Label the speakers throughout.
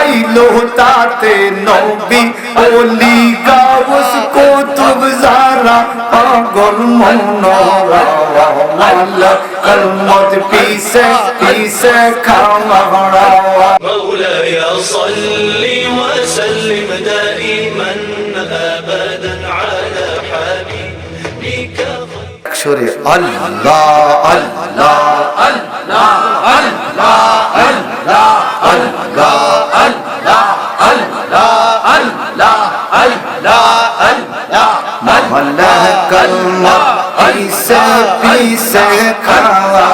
Speaker 1: Pilo ताते नौबी ओली गावस को तुब Zara पागल मनोरा वाला कलमत पीसे पीसे खावड़ा
Speaker 2: مولاي صل وسلم دائما ابدا على حبيبك
Speaker 1: اكشري الله الله الله الله الله الله کلمہ پیسے پیسے کھڑا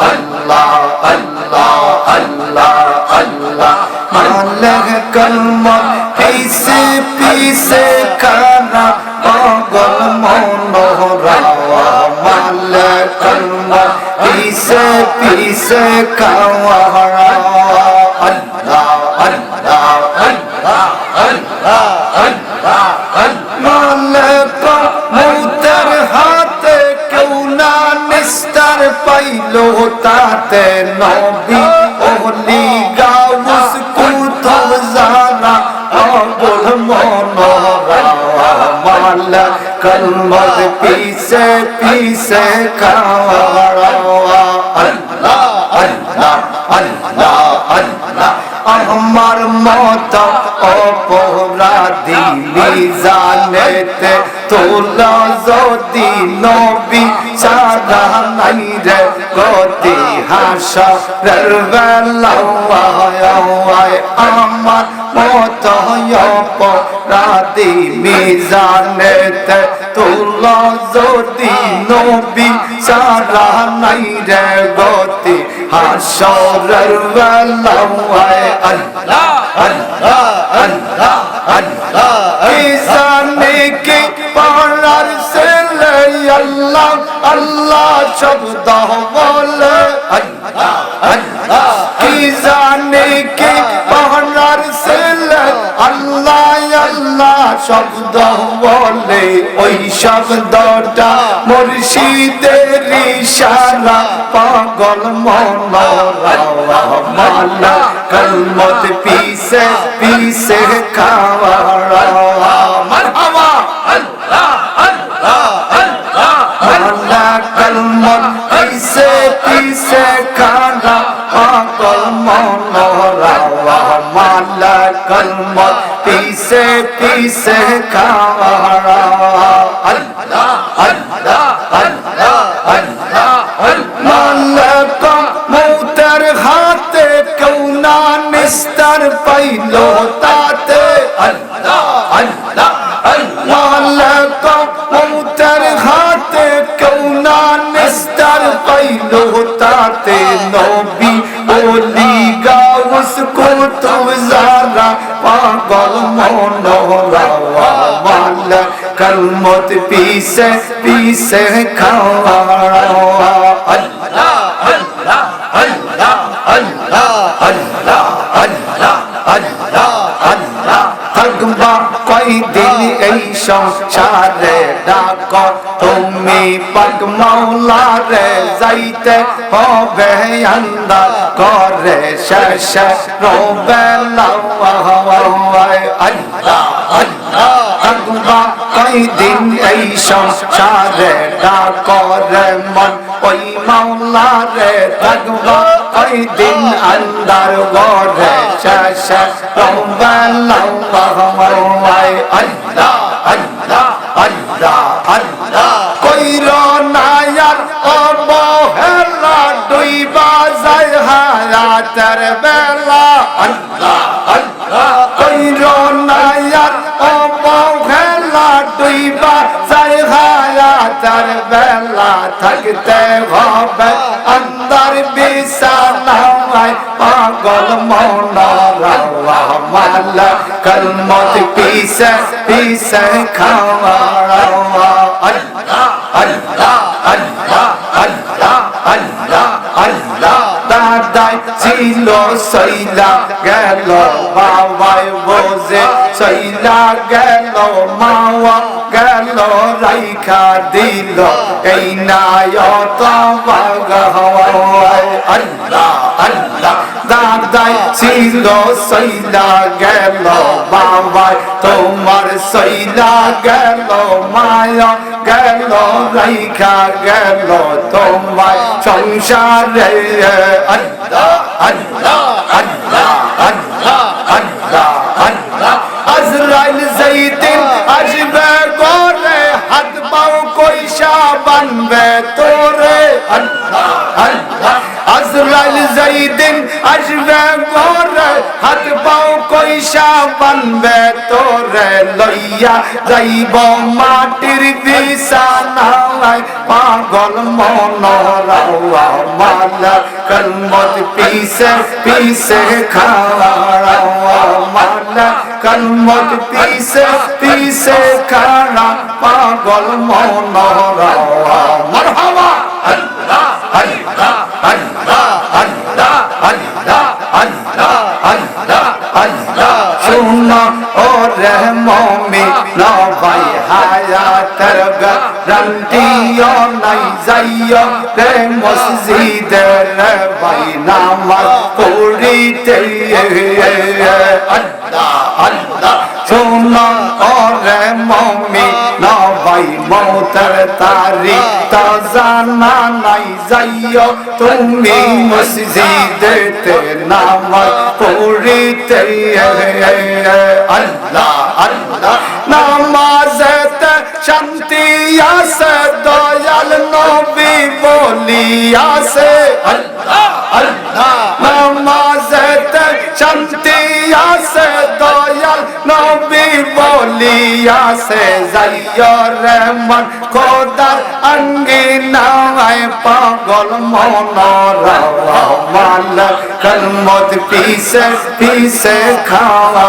Speaker 1: اللہ اللہ اللہ اللہ مالک کلمہ پیسے پیسے کھڑا پاگل منورا مالک کلمہ پیسے پیسے کھڑا ذات نبی اولی گاوس کو تو زانا اوبڑ مونورا مالا کلمز پیسے پیسے کھاوڑا اللہ اللہ اللہ اللہ আমার মত অপরাধী জানেতে তোলা যদি নবী সারা নাই রে, গতি হাসা বেলাওয়ায় আমার মত অপরাধী মিজানেতে তোলা যদি নবী সারা নাই রে, গতি হাসরের বেলাওয়ায় আল্লাহ আল্লাহ আল্লাহ আল্লাহ কি জানে কি পাড়ার ছেলে আল্লাহ আল্লাহ শব্দ বলে আল্লাহ আল্লাহ শব্দ বলে ওই শব্দটা মুর্শিদের ইশারা, পাগল মালা কলমত পিসে পিসে খাওয়া কলমত পিসে পিসে খাওয়া পাগল মালা कलमत पीसे पीसे खारा अल्लाह अल्लाह अल्लाह কলমত পিছে পিছে খাওয়া আল্লাহ আল্লাহ আল্লাহ আল্লাহ আল্লাহ আল্লাহ আল্লাহ আল্লাহ থাকবা কয়দিন এই সংসারে ডাক পাক মাওলারে যাইতে হবে আন্দার করে শেষ রবে আল্লাহ আল্লাহ থাকবা কয়দিন এই সংসারে ডাক রে মন। ওই মাওলারে থাকবা কয়দিন আন্দার গরে শেষ রবে আল্লাহ আল্লাহ আল্লাহ আল্লাহ। কইর নায়ার অবহেলা, ডুইবা যায় হায়াতের বেলা। আল্লাহ আল্লাহ। কইর নায়ার অবহেলা, ডুইবা যায় হায়াতের বেলা। থাকতে পাগল মনোরা মালা কলমত পিছে পিছে খাওয়া আল্লাহ আল্লাহ আল্লাহ আল্লাহ আল্লাহ আল্লাহ দাদাই ছিল সইলা গেল বাবাই বোঝে সইলা গেল মাওয়া গেল রাইখা দিল এই নায়ত বাগাওয়ায় আল্লাহ আল্লাহ দাদাই ছিল সৈলা গেল বাবাই, তোমার সৈলা গেল, মায়া গেল রাইখা গেল, তোমার সংসারে আল্লাহ আল্লাহ আল্লাহ। আজরাইল যেদিন আসবে করে হাত পাও কইসা বানবে তোরে লইয়া যাইব মাটির বিছানায়। পাগল মনোরাওয়া মালা কলমত পিছে পিছে খাওয়া মালা কলমত পিছে পিছে খানা পাগল মনোরাওয়া মারহাবা! আল্লাহ আল্লাহ আল্লাহ। अल्लाह सुनना और रहमो में ना भाई हाया तरग रंटियो नहीं जाइयो रे मस्जिद रे भाई नमाज पूरी तेरे अल्लाह अल्लाह सुनना और रहमो মৌতের তারি তা জানা নাই যাইও। তুমি মসজিদেতে নামাজ পড়িতে আল্লাহ আল্লাহ, নামাজেতে শান্তি আছে, দয়াল নবী বলি আছে। আল্লাহ আল্লাহ, নামাজেতে শান্তি আছে, দয়াল বলি আছে যাইয় রে মন খোদার আঙ্গিনায় পাগল মনরা মাল কলমত পিছে পিছে খাওয়া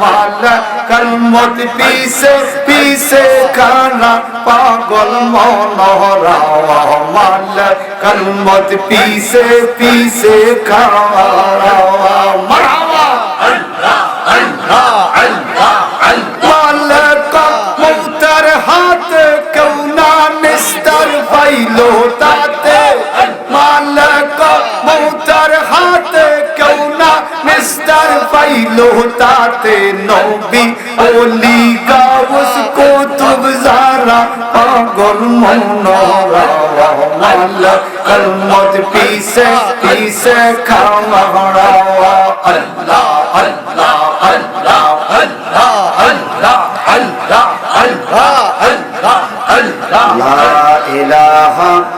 Speaker 1: মাল কলমত পিছে পিছে খানা পাগল মনরা মাল কলমত পিছে পিছে খাওয়া মারহাবা ফাইলো তাতে নবী ওলি গাউস কুতুব জারা পাগল মনোরা মালক কলমত পিছে পিছে খাওয়া আল্লাহ আল্লাহ আল্লাহ আল্লাহ আল্লাহ আল্লাহ আল্লাহ আল্লাহ